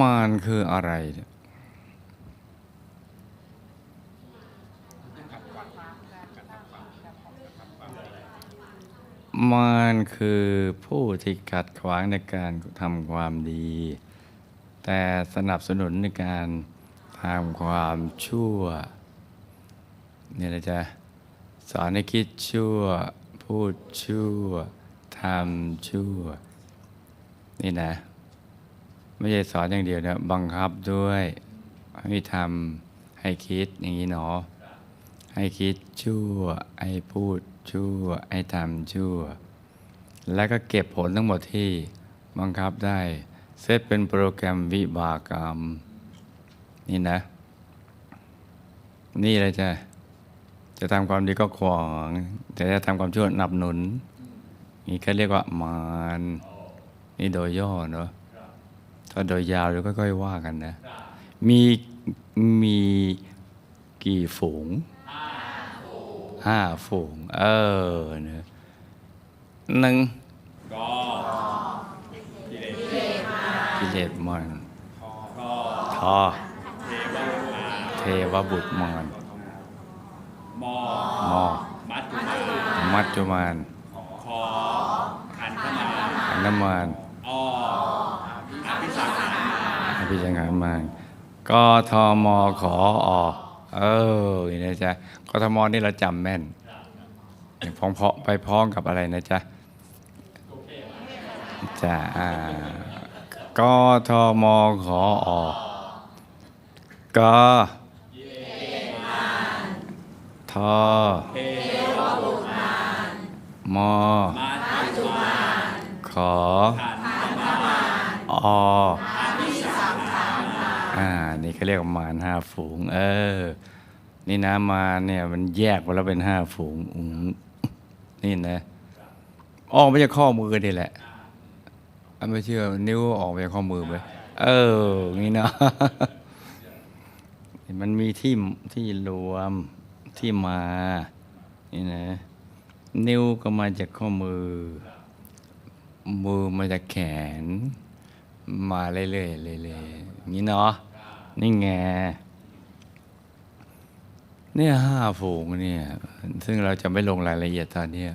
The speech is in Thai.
มารคืออะไรเนี่ยมารคือผู้ที่ขัดขวางในการทำความดี แต่สนับสนุนในการทำความชั่วเนี่ยนะจ๊ะสอนให้คิดชั่ว พูดชั่วทำชั่ว นี่นะ ไม่ใช่สอนอย่างเดียวนะบังคับด้วยให้ทำให้คิดอย่างนี้เนาะให้คิดชั่ว ให้พูดชั่ว ให้ทำชั่ว แล้วก็เก็บผลทั้งหมดที่บังคับได้เซตเป็นโปรแกรมวิบากกรรม นี่นะ นี่เลยจ้ะจะทำความดีก็ขวางแต่จะทำความชั่วหนับหนุน นี่เขาเรียกว่ามารนี่โดยย่อเนาะ ถ้าโดยยาวเดี๋ยวค่อยๆว่ากันนะ มีมีกี่ฝูงห้าฝูง เออเนอะหนึ่งกิเลสมอนทอเทวบุตรมอนมอมอมัดจุมามัจจุมานคอขันธมาอันนมาน ออภิสังหาร อภิจังหามานกทมขออเออนี่นะจ๊ะกทมนี่เราจำแม่นพ้องเพาะไปพ้องกับอะไรนะจ๊ะจ้ะกทมขออกทมขออ อ่า นี่เขาเรียกมารห้าฝูง เออ นี่นะมารเนี่ย มันแยกไปแล้วเป็นห้าฝูงนี่นะออกมาจากข้อมือนี่แหละอันไม่เชื่อ นิ้วออกมาจากข้อมือไปเออนี่เนาะมันมีที่ที่รวมที่มานี่นะ นิ้วก็มาจากข้อมือ มือมาจากแขน มาเรื่อยๆเรื่อยๆนี้เนาะนี่ไงเนี่ยห้าฝูงเนี่ย ซึ่งเราจะไม่ลงรายละเอียดตอนนี้